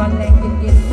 con đang chứng kiến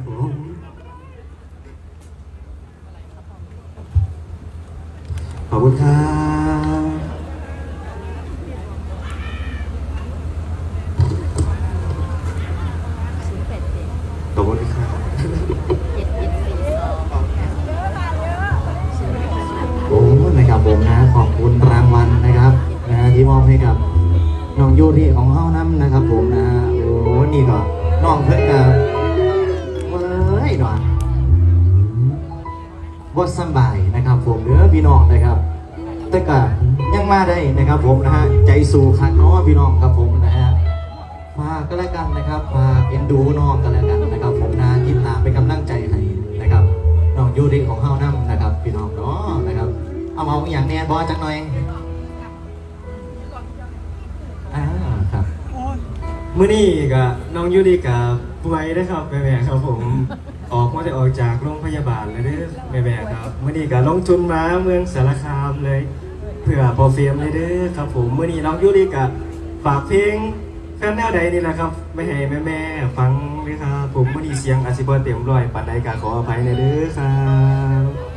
ับผมขอบคุณครับขอบคุณครับโอ้นะครับผมนะ ขอบคุณรางวัลนะครับนะที่มอบให้กับน้องยูริของเฮาน้ำนะครับผมนะโอ้นี่ก็น้องเพื่อนกับ บ่สบายนะครับผมเนื้อพี่น้องนะครับ แต่ก็ยังมาได้นะครับผมนะฮะใจสู่คันเนาะพี่น้องครับผมนะฮะฝากก็แล้วกันนะครับฝากเอ็นดูน้องก็แล้วกันนะครับ ผมนะยินตามเป็นกำลังใจให้นะครับน้องยูริของเฮานั่มนะครับ พี่น้องเนาะนะครับ เอาเอาอย่างแน่บอจังหน่อยอ่าครับมื่อนี้กับน้องยูริกับป่วยนะครับแม่ๆครับผม ออกมาได้ออกจากโรงพยาบาลเลยเด้อแม่แม่ครับเมื่อนี้ก็ลงทุนมาเมืองสารคามเลย เพื่อพอเฟีรมเลยเด้อครับ ผมเมื่อนี้น้องยุริกะฝากเพลงแฟนแนวใดนี่แหละครับไม่ให้แม่แม่ฟังเลยครับผมเมื่อนี้เสียงอาซิบอเต็มร้อยปัดใดกะขออภัยในเด้อครับ